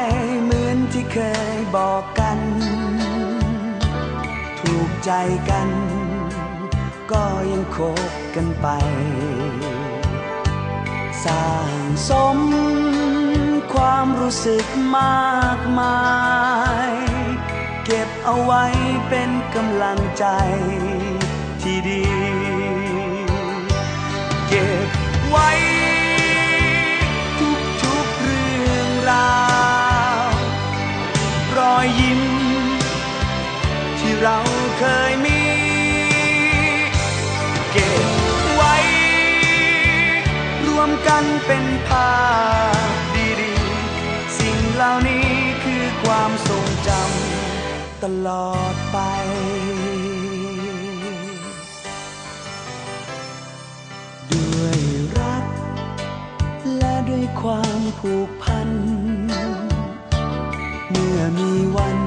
ย เคยบอกกัน ถูกใจกัน ก็ยังคบกันไป สร้างสมความรู้สึกมากมาย เก็บเอาไว้เป็นกำลังใจที่ดี เก็บไว้ันเป็นภาพดีๆ สิ่งเหล่านี้คือความทรงจำตลอดไปด้วยรักและด้วยความผูกพัน เมื่อมีวัน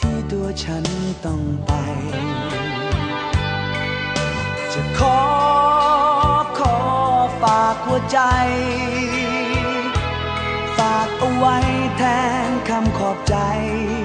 ที่ตัวฉันต้องไป จะขอ หัวใจ ฝากเอาไว้แทนคำขอบใจจ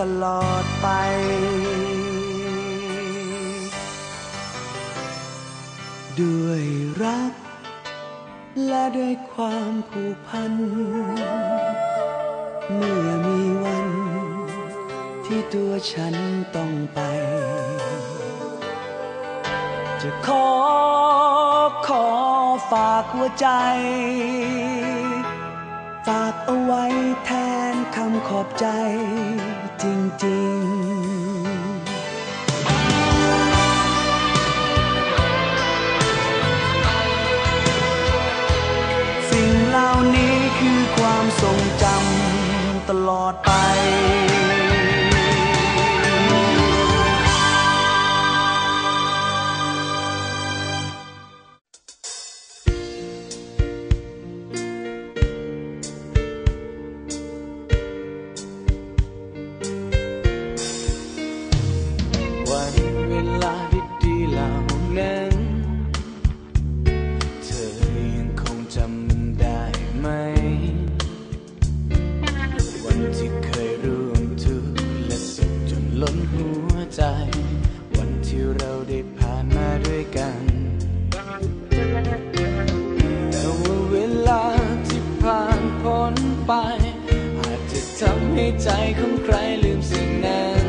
ตลอดไป ด้วยรัก และด้วยความผูกพัน เมื่อมีวัน ที่ตัวฉันต้องไป จะขอขอฝากหัวใจ ฝากเอาไว้แทำขอบใจจริงๆสิ่งเหล่านี้คือความทรงจำ ล้นหัวใจ วันที่เราได้ผ่านมาด้วยกัน แต่ว่าเวลาที่ผ่านพ้นไป อาจจะทำให้ใจของใครลืมสิ่งนั้น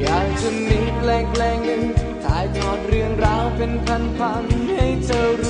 อยากจะมีเพลงเพลงหนึ่งถ่ายทอดเรื่องราวเป็นพันๆให้เธอรู้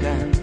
can